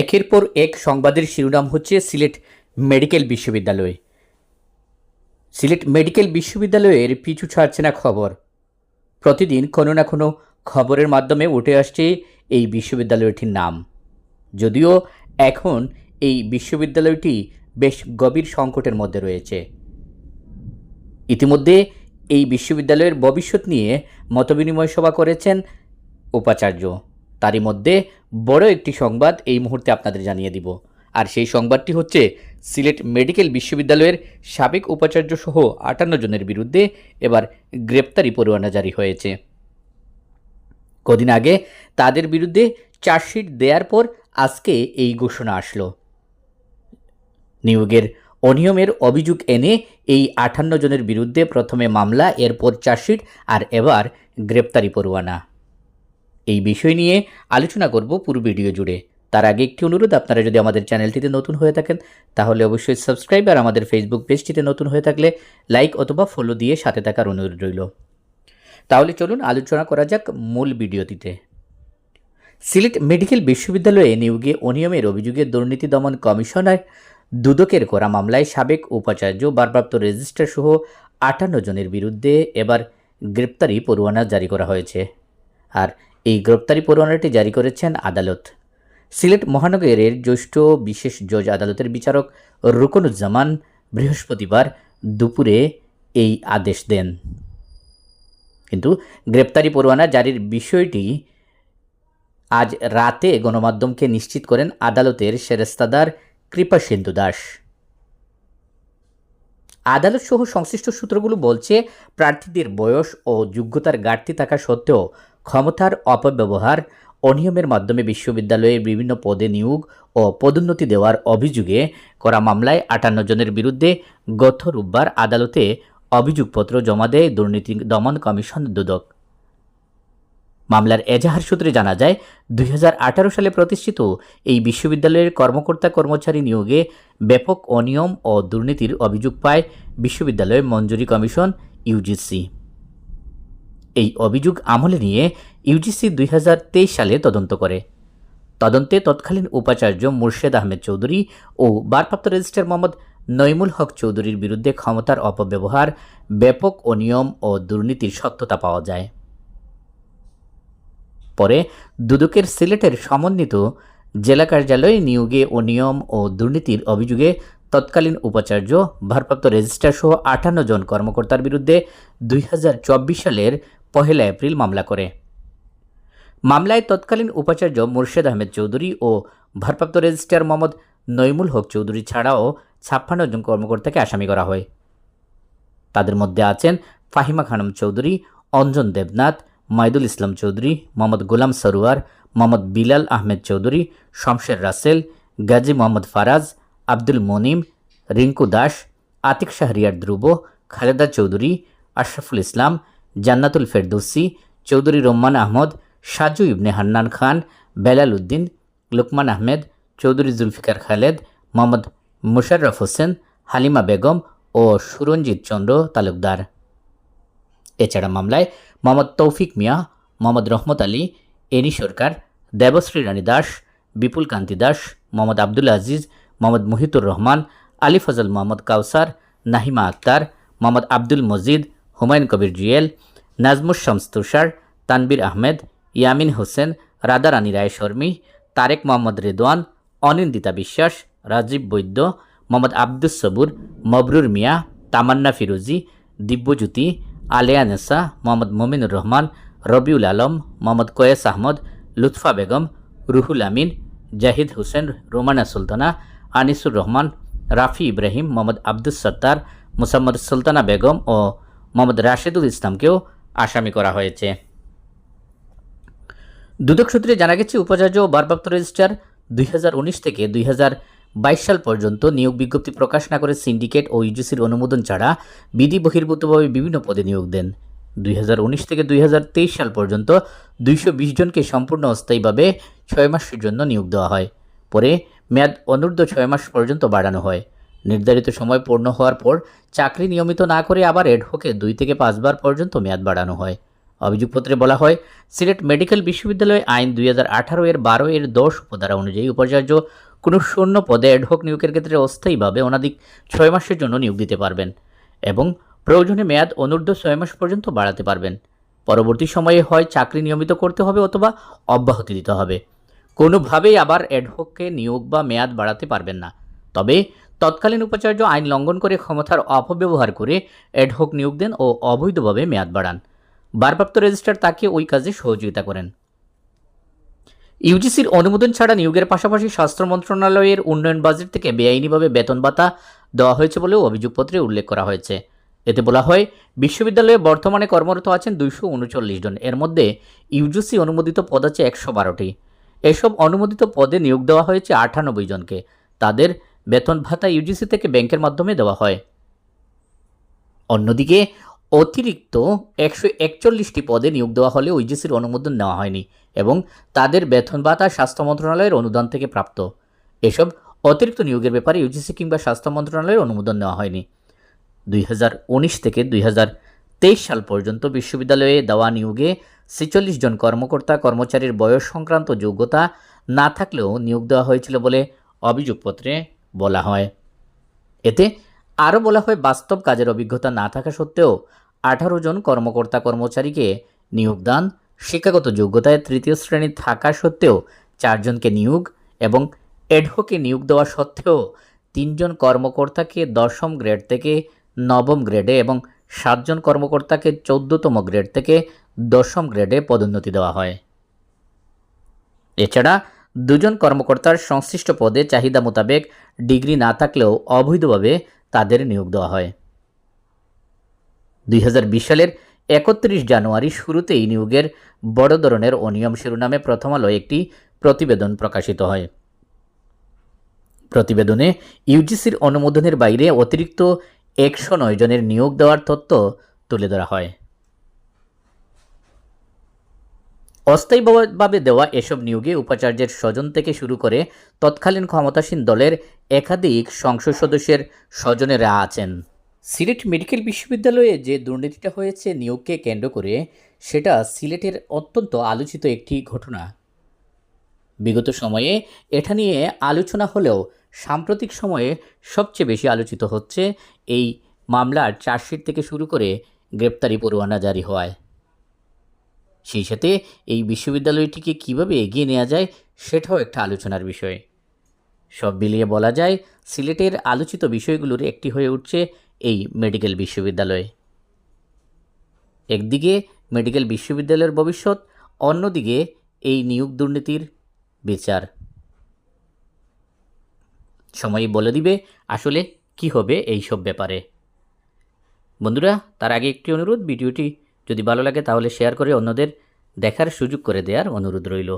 একের পর এক সংবাদের শিরোনাম হচ্ছে সিলেট মেডিকেল বিশ্ববিদ্যালয়। সিলেট মেডিকেল বিশ্ববিদ্যালয়ের পিছু ছাড়ছে না খবর। প্রতিদিন কোনো না কোনো খবরের মাধ্যমে উঠে আসছে এই বিশ্ববিদ্যালয়টির নাম। যদিও এখন এই বিশ্ববিদ্যালয়টি বেশ গভীর সংকটের মধ্যে রয়েছে। ইতিমধ্যে এই বিশ্ববিদ্যালয়ের ভবিষ্যৎ নিয়ে মতবিনিময় সভা করেছেন উপাচার্য। তারই মধ্যে বড় একটি সংবাদ এই মুহূর্তে আপনাদের জানিয়ে দিব। আর সেই সংবাদটি হচ্ছে, সিলেট মেডিকেল বিশ্ববিদ্যালয়ের সাবেক উপাচার্য সহ আটান্ন জনের বিরুদ্ধে এবার গ্রেপ্তারি পরোয়ানা জারি হয়েছে। কদিন আগে তাদের বিরুদ্ধে চার্জশিট দেওয়ার পর আজকে এই ঘোষণা আসলো। নিয়োগের অনিয়মের অভিযোগ এনে এই আটান্ন জনের বিরুদ্ধে প্রথমে মামলা, এরপর চার্জশিট আর এবার গ্রেপ্তারি পরোয়ানা। এই বিষয় নিয়ে আলোচনা করব পুরো ভিডিও জুড়ে। তার আগে একটি অনুরোধ, আপনারা যদি আমাদের চ্যানেলটিতে নতুন হয়ে থাকেন, তাহলে অবশ্যই সাবস্ক্রাইব আর আমাদের ফেসবুক পেজটিতে নতুন হয়ে থাকলে লাইক অথবা ফলো দিয়ে সাথে থাকার অনুরোধ রইল। তাহলে চলুন আলোচনা করা যাক মূল ভিডিওটিতে। সিলেট মেডিকেল বিশ্ববিদ্যালয়ে নিয়োগে অনিয়মের অভিযোগে দুর্নীতি দমন কমিশনার দুদকের করা মামলায় সাবেক উপাচার্য ভারপ্রাপ্ত রেজিস্ট্রার সহ আটান্ন জনের বিরুদ্ধে এবার গ্রেপ্তারি পরোয়ানা জারি করা হয়েছে। আর এই গ্রেপ্তারি পরোয়ানাটি জারি করেছেন আদালত। সিলেট মহানগরের জ্যেষ্ঠ বিশেষ জজ আদালতের বিচারক রুকনুজ্জামান বৃহস্পতিবার দুপুরে এই আদেশ দেন। কিন্তু গ্রেপ্তারি পরোয়ানা জারির বিষয়টি আজ রাতে গণমাধ্যমকে নিশ্চিত করেন আদালতের সেরেস্তাদার কৃপা সিন্ধু দাস। আদালত সহ সংশ্লিষ্ট সূত্রগুলো বলছে, প্রার্থীদের বয়স ও যোগ্যতার ঘাটতি থাকা সত্ত্বেও ক্ষমতার অপব্যবহার অনিয়মের মাধ্যমে বিশ্ববিদ্যালয়ে বিভিন্ন পদে নিয়োগ ও পদোন্নতি দেওয়ার অভিযোগে করা মামলায় আটান্ন জনের বিরুদ্ধে গত রোববার আদালতে অভিযোগপত্র জমা দেয় দুর্নীতি দমন কমিশন দুদক। মামলার এজাহার সূত্রে জানা যায়, দুই হাজার আঠারো সালে প্রতিষ্ঠিত এই বিশ্ববিদ্যালয়ের কর্মকর্তা কর্মচারী নিয়োগে ব্যাপক অনিয়ম ও দুর্নীতির অভিযোগ পায় বিশ্ববিদ্যালয় মঞ্জুরি কমিশন ইউজিসি। এই অভিযোগ আমলে নিয়ে ইউজিসি দুই হাজার তেইশ সালে তদন্ত করে। তদন্তে তৎকালীন উপাচার্য মুর্শেদ আহমেদ চৌধুরী ও ভারপ্রাপ্ত রেজিস্ট্রার মোহাম্মদ নইমুল হক চৌধুরীর বিরুদ্ধে ক্ষমতার অপব্যবহার, ব্যাপক অনিয়ম ও দুর্নীতির সত্যতা পাওয়া যায়। পরে দুদকের সিলেটের সমন্বিত জেলা কার্যালয়ে নিয়োগে অনিয়ম ও দুর্নীতির অভিযোগে তৎকালীন উপাচার্য, ভারপ্রাপ্ত রেজিস্ট্রার সহ আটান্ন জন কর্মকর্তার বিরুদ্ধে দুই হাজার চব্বিশ সালের পহেলা এপ্রিল মামলা করে। মামলায় তৎকালীন উপাচার্য মুর্শেদ আহমেদ চৌধুরী ও ভারপ্রাপ্ত রেজিস্ট্রার মোহাম্মদ নইমুল হক চৌধুরী ছাড়াও ছাপ্পান্ন জন কর্মকর্তাকে আসামি করা হয়। তাদের মধ্যে আছেন ফাহিমা খানম চৌধুরী, অঞ্জন দেবনাথ, মাইদুল ইসলাম চৌধুরী, মোহাম্মদ গোলাম সরোয়ার, মোহাম্মদ বিলাল আহমেদ চৌধুরী, শমশের রাসেল, গাজী মোহাম্মদ ফারাজ, আব্দুল মনিম, রিঙ্কু দাস, আতিক শাহরিয়ার ধ্রুব, খালেদা চৌধুরী, আশরাফুল ইসলাম জান্নাতুল ফেরদৌসি, চৌধুরী রহমান আহমদ, সাজু ইবনে হান্নান খান, বেলাল উদ্দিন, লুকমান আহমেদ, চৌধুরী জুলফিকার খালেদ, মোহাম্মদ মুশাররফ হোসেন, হালিমা বেগম ও সুরঞ্জিত চন্দ্র তালুকদার। এছাড়া মামলায় মোহাম্মদ তৌফিক মিয়া, মোহাম্মদ রহমত আলী, এনি সরকার, দেবশ্রী রানী দাস, বিপুল কান্তি দাস, মোহাম্মদ আব্দুল আজিজ, মোহাম্মদ মুহিতুর রহমান, আলী ফজল মোহাম্মদ কাউসার, নাহিমা আক্তার, মোহাম্মদ আব্দুল মজিদ হুমায়ুন কবির জুয়েল নাজমুস শামস তুষার, তানবির আহমেদ, ইয়ামিন হোসেন রাধা রানী রায় শর্মী তারেক মোহাম্মদ রেদওয়ান, অনিন্দিতা বিশ্বাস, রাজীব বৈদ্য, মোহাম্মদ আব্দুস সবুর, মবরুর মিয়া, তামান্না ফিরোজি দিব্যজ্যোতি আলেয়া নেসা, মোহাম্মদ মমিনুর রহমান, রবিউল আলম, মোহাম্মদ কয়েস আহমদ, লুৎফা বেগম, রুহুল আমিন, জাহিদ হোসেন, রোমানা সুলতানা, আনিসুর রহমান, রাফি ইব্রাহিম, মোহাম্মদ আব্দুস সত্তার, মুসাম্মদ সুলতানা বেগম ও মোহাম্মদ রাশেদুল ইসলামকেও আসামি করা হয়েছে। দুদক সূত্রে জানা গেছে, উপাচার্য ও ভারপ্রাপ্ত রেজিস্ট্রার দুই হাজার উনিশ থেকে দুই হাজার বাইশ সাল পর্যন্ত নিয়োগ বিজ্ঞপ্তি প্রকাশ না করে সিন্ডিকেট ও ইউজিসির অনুমোদন ছাড়া বিধি বহির্ভূতভাবে বিভিন্ন পদে নিয়োগ দেন। দুই হাজার উনিশ থেকে দুই হাজার তেইশ সাল পর্যন্ত দুইশো বিশ জনকে সম্পূর্ণ অস্থায়ীভাবে ছয় মাসের জন্য নিয়োগ দেওয়া হয়। পরে মেয়াদ অনূর্ধ্ব ছয় মাস পর্যন্ত বাড়ানো হয়। নির্ধারিত সময় পূর্ণ হওয়ার পর চাকরি নিয়মিত না করে আবার এডহোকে দুই থেকে পাঁচবার পর্যন্ত মেয়াদ বাড়ানো হয়। অভিযোগপত্রে বলা হয়, সিলেট মেডিকেল বিশ্ববিদ্যালয় আইন দুই হাজার আঠারো এর বারো এর দশ উপধারা অনুযায়ী উপাচার্য কোনো শূন্য পদে অ্যাডহক নিয়োগের ক্ষেত্রে অস্থায়ীভাবে অনাধিক ছয় মাসের জন্য নিয়োগ দিতে পারবেন এবং প্রয়োজনে মেয়াদ অনূর্ধ্ব ছয় মাস পর্যন্ত বাড়াতে পারবেন। পরবর্তী সময়ে হয় চাকরি নিয়মিত করতে হবে অথবা অব্যাহতি দিতে হবে। কোনোভাবেই আবার অ্যাডহককে নিয়োগ বা মেয়াদ বাড়াতে পারবেন না। তবে তৎকালীন উপাচার্য আইন লঙ্ঘন করে ক্ষমতার অপব্যবহার করে অ্যাডহক নিয়োগ দেন ও অবৈধভাবে মেয়াদ বাড়ান। ভারপ্রাপ্ত রেজিস্ট্রার তাকে ওই কাজে সহযোগিতা করেন। ইউজিসির অনুমোদন ছাড়া নিয়োগের পাশাপাশি স্বাস্থ্য মন্ত্রণালয়ের উন্নয়ন বাজেট থেকে বেআইনিভাবে বেতন ভাতা দেওয়া হয়েছে বলেও অভিযোগপত্রে উল্লেখ করা হয়েছে। এতে বলা হয়, বিশ্ববিদ্যালয়ে বর্তমানে কর্মরত আছেন দুইশো উনচল্লিশ জন। এর মধ্যে ইউজিসি অনুমোদিত পদ আছে একশো বারোটি। এসব অনুমোদিত পদে নিয়োগ দেওয়া হয়েছে আটানব্বই জনকে। তাদের বেতন ভাতা ইউজিসি থেকে ব্যাংকের মাধ্যমে দেওয়া হয়। অন্যদিকে, অতিরিক্ত একশো একচল্লিশটি পদে নিয়োগ দেওয়া হলে ইউজিসির অনুমোদন নেওয়া হয়নি এবং তাদের বেতন ভাতা স্বাস্থ্য মন্ত্রণালয়ের অনুদান থেকে প্রাপ্ত। এসব অতিরিক্ত নিয়োগের ব্যাপারে ইউজিসি কিংবা স্বাস্থ্য মন্ত্রণালয়ের অনুমোদন নেওয়া হয়নি। দুই হাজার উনিশ থেকে দুই হাজার তেইশ সাল পর্যন্ত বিশ্ববিদ্যালয়ে দেওয়া নিয়োগে ছেচল্লিশ জন কর্মকর্তা, কর্মচারীর বয়স সংক্রান্ত যোগ্যতা না থাকলেও নিয়োগ দেওয়া হয়েছিল বলে অভিযোগপত্রে বলা হয়। এতে আরও বলা হয়, বাস্তব কাজের অভিজ্ঞতা না থাকা সত্ত্বেও আঠারো জন কর্মকর্তা কর্মচারীকে নিয়োগদান শিক্ষাগত যোগ্যতায় তৃতীয় শ্রেণি থাকা সত্ত্বেও চারজনকে নিয়োগ এবং এডহোকে নিয়োগ দেওয়া সত্ত্বেও তিনজন কর্মকর্তাকে দশম গ্রেড থেকে নবম গ্রেডে এবং সাতজন কর্মকর্তাকে চোদ্দতম গ্রেড থেকে দশম গ্রেডে পদোন্নতি দেওয়া হয়। এছাড়া দুজন কর্মকর্তার সংশ্লিষ্ট পদে চাহিদা মোতাবেক ডিগ্রি না থাকলেও অবৈধভাবে তাদের নিয়োগ দেওয়া হয়। দুই হাজার বিশ সালের একত্রিশ জানুয়ারি শুরুতেই নিয়োগের বড় ধরনের অনিয়ম শিরোনামে প্রথম আলো একটি প্রতিবেদন প্রকাশিত হয়। প্রতিবেদনে ইউজিসির অনুমোদনের বাইরে অতিরিক্ত একশো নয় জনের নিয়োগ দেওয়ার তথ্য তুলে ধরা হয়। অস্থায়ীভাবে দেওয়া এসব নিয়োগে উপাচার্যের স্বজন থেকে শুরু করে তৎকালীন ক্ষমতাসীন দলের একাধিক সংসদ সদস্যের স্বজনেরা আছেন। সিলেট মেডিকেল বিশ্ববিদ্যালয়ে যে দুর্নীতিটা হয়েছে নিয়োগকে কেন্দ্র করে, সেটা সিলেটের অত্যন্ত আলোচিত একটি ঘটনা। বিগত সময়ে এটা নিয়ে আলোচনা হলেও সাম্প্রতিক সময়ে সবচেয়ে বেশি আলোচিত হচ্ছে এই মামলার চার্জশিট থেকে শুরু করে গ্রেপ্তারি পরোয়ানা জারি হওয়ায়। সেই সাথে এই বিশ্ববিদ্যালয়টিকে কীভাবে এগিয়ে নেওয়া যায় সেটাও একটা আলোচনার বিষয়। সব মিলিয়ে বলা যায়, সিলেটের আলোচিত বিষয়গুলোর একটি হয়ে উঠছে এই মেডিকেল বিশ্ববিদ্যালয়। একদিকে মেডিকেল বিশ্ববিদ্যালয়ের ভবিষ্যৎ, অন্যদিকে এই নিয়োগ দুর্নীতির বিচার। সময়ই বলে দিবে আসলে কি হবে এই সব ব্যাপারে। বন্ধুরা, তার আগে একটি অনুরোধ, ভিডিওটি যদি ভালো লাগে তাহলে শেয়ার করে অন্যদের দেখার সুযোগ করে দেওয়ার অনুরোধ রইল।